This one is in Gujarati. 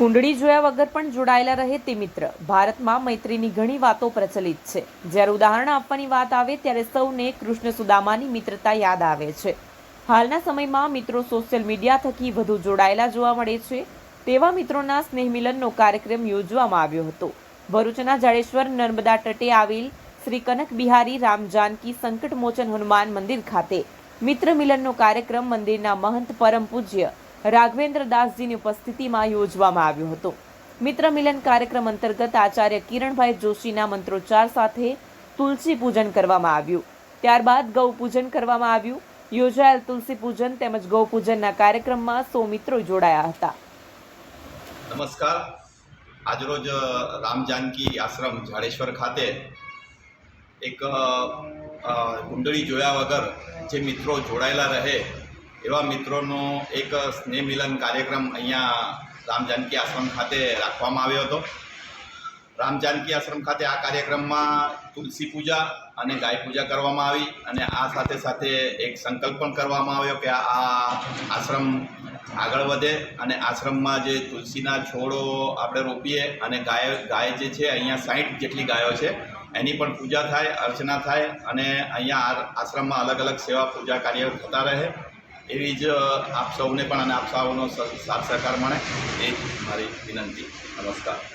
કુંડળી જોયા વગર પણ જોડાયેલા રહે તે મિત્ર. ભારતમાં મૈત્રીની ઘણી વાતો પ્રચલિત છે. જ્યારે ઉદાહરણ આપવાની વાત આવે ત્યારે સૌને કૃષ્ણ સુદામાની મિત્રતા યાદ આવે છે. હાલના સમયમાં મિત્રો સોશિયલ મીડિયા થકી વધુ જોડાયેલા જોવા મળે છે. તેવા મિત્રોના સ્નેહ મિલનનો કાર્યક્રમ યોજવામાં આવ્યો હતો. ભરૂચના જાડેશ્વર નર્મદા તટે આવેલ શ્રી કનક બિહારી રામ જાનકી સંકટ મોચન હનુમાન મંદિર ખાતે મિત્ર મિલનનો કાર્યક્રમ મંદિરના મહંત પરમ પૂજ્ય રાઘવેન્દ્ર દાસજીની ઉપસ્થિતિમાં યોજવામાં આવ્યો હતો. મિત્ર મિલન કાર્યક્રમ અંતર્ગત આચાર્ય કિરણભાઈ જોશીના મંત્રોચ્ચાર સાથે તુલસી પૂજન કરવામાં આવ્યું. ત્યારબાદ ગૌ પૂજન કરવામાં આવ્યું. યોજાયેલ તુલસી પૂજન તેમજ ગૌ પૂજનના કાર્યક્રમમાં સો મિત્રો જોડાયા હતા. નમસ્કાર. આજરોજ રામ જાનકી આશ્રમ જાડેશ્વર ખાતે એક કુંડળી જોયા વગર જે મિત્રો જોડાયેલા રહે એવા મિત્રોનો એક સ્નેહ મિલન કાર્યક્રમ અહીંયા રામ જાનકી આશ્રમ ખાતે રાખવામાં આવ્યો હતો. રામ જાનકી આશ્રમ ખાતે આ કાર્યક્રમમાં તુલસી પૂજા અને ગાય પૂજા કરવામાં આવી અને આ સાથે સાથે એક સંકલ્પ પણ કરવામાં આવ્યો કે આ આશ્રમ આગળ વધે અને આશ્રમમાં જે તુલસીના છોડો આપણે રોપીએ અને ગાય ગાય જે છે અહીંયા સાઠ જેટલી ગાયો છે, એની પણ પૂજા થાય, અર્ચના થાય અને અહીંયા આશ્રમમાં અલગ અલગ સેવા પૂજા કાર્ય થતા રહે. એવી જ આપ સૌને પણ અને આપ સૌનો સાથ સહકાર મળે એ મારી વિનંતી. નમસ્કાર.